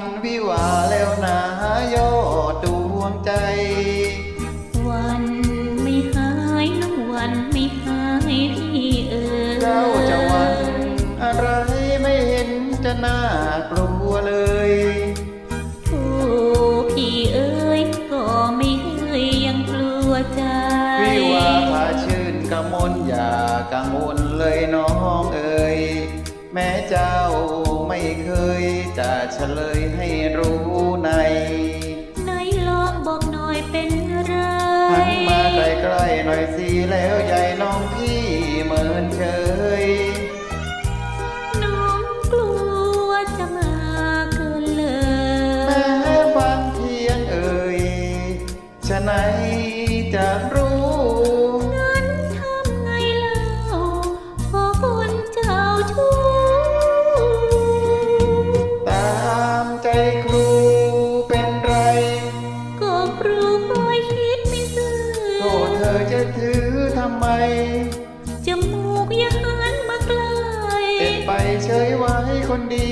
วันวิวาแล้วนะยอดดวงใจ วันไม่หายน้องวันไม่หายพี่เอ๋ยเจ้าจะวันอะไรไม่เห็นจะน่ากลัวเลยโอ้พี่เอ๋ยก็ไม่เคยยังกลัวใจวิวาพาชื่นกมลอย่ากังวลเลยน้องเอ๋ยแม้เจ้า เฉลยให้รู้ในไหนลองบอกหน่อยเป็นไรหันมาใกล้ๆหน่อยสิแล้วใหญ่น้องพี่เหมือนเชย อจะถือทำไม จมูกอย่าหันมาใกล้เป็นไปเฉยไว้คนดี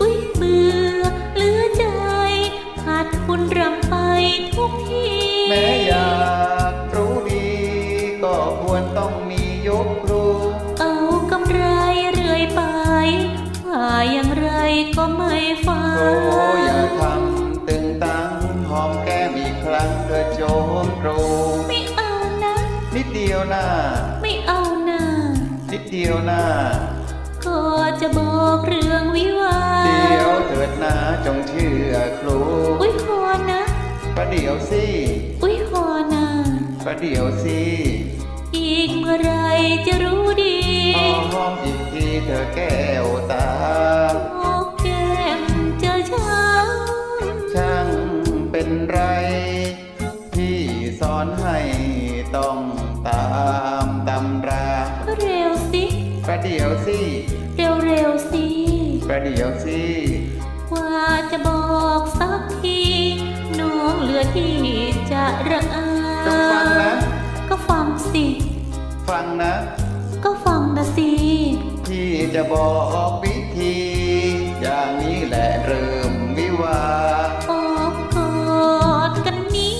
อุ้ยเบื่อเหลือใจ ขาดคุณรำไปทุกที แม้อยากรู้ดี ก็ควรต้องมียกครู เอากำไรเรื่อยไปว่าอย่างไรก็ไม่ฟัโอ้งอย่าทำตึงตังหอมแก้มอีกครั้งเธอโจมตรูไม่เอานะ นิดเดียวหน้า ไม่เอานะนิดเดียวหน้า ก็จะบอกเรื่องวิวาเดี๋ยวห์เถิดนะจงเชื่อครู อุ้ยพอนะประเดี๋ยวสิ อุ้ยพอนะประเดี๋ยวสิ อีกเมื่อไรจะรู้ดีหอมหอมอีกทีเธอแก้วตา โอ้แก้มเจอช้ช่างเป็นไร ประเดี๋ยวสิเร็วเร็วๆสิประเดี๋ยวสิว่าจะบอกสักทีน้องเหลือที่จะระอาต้องฟังนะ ก็ฟังสิ ฟังนะ ก็ฟังนะสิพี่จะบอกวิธี อย่างนี้แหละเริ่มวิวาห์โอบกอดกันนิ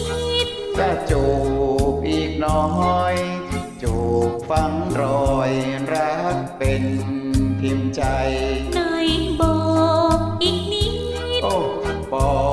ดจะจูบอีกน้อยจูบฝังรอยรัก เป็นพิมพ์ใจในบอกอีกนิด โอ้บอก